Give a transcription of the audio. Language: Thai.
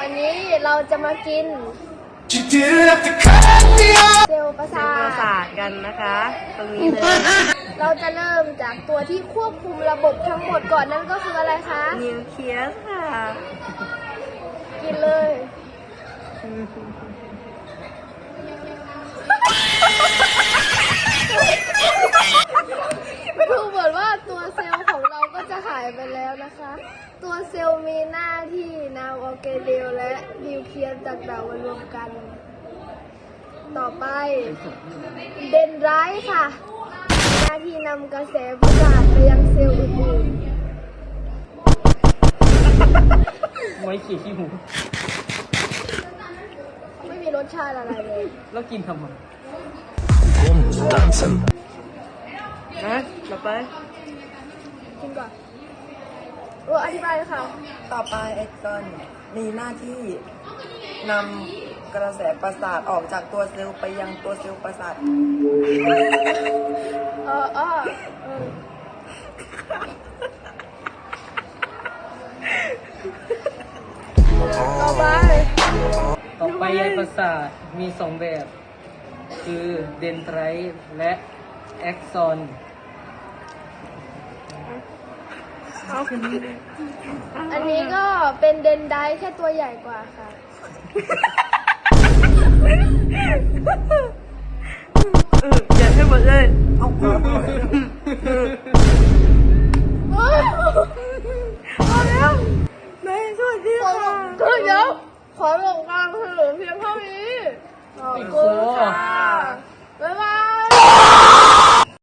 วันนี้เราจะมากินเซลประสาประสาทกันนะคะ ตรงนี้เลยเราจะเริ่มจากตัวที่ควบคุมระบบทั้งหมดก่อนนั่นก็คืออะไรคะ นิวเคลียสค่ะ กินเลยายไปแล้วนะคะ ตัวเซลล์มีหน้าที่นำออร์แกเนลและนิวเคลียสต่างๆมารวมกัน ต่อไป เดนไรท์ค่ะมีหน้าที่นำกระแสประสาทไปยังเซลล์อื่นไว้ขี่ขี้หูๆไม่มีรสชาติอะไรเลยแล้วกินทำไมนะต่อไป กินก่อน เอออธิบายค่ะ ต่อไปเอ็กซอนมีหน้าที่นำกระแสประสาทออกจากตัวเซลล์ไปยังตัวเซลล์ประสาท เออเออเออต่อไป ต่อไปใยประสาทมีสองแบบ คือเดนไทรต์และแอ็กซอน อันนี้ก็เป็นเดนไดแค่ตัวใหญ่กว่าค่ะ เอออย่าให้หมดเลยเอาเเอาแล้วแม่สวัสดีค่ะอเดี๋ยวขอลงกลางถนนเพียงเท่านี้ขอบคุณค่ะ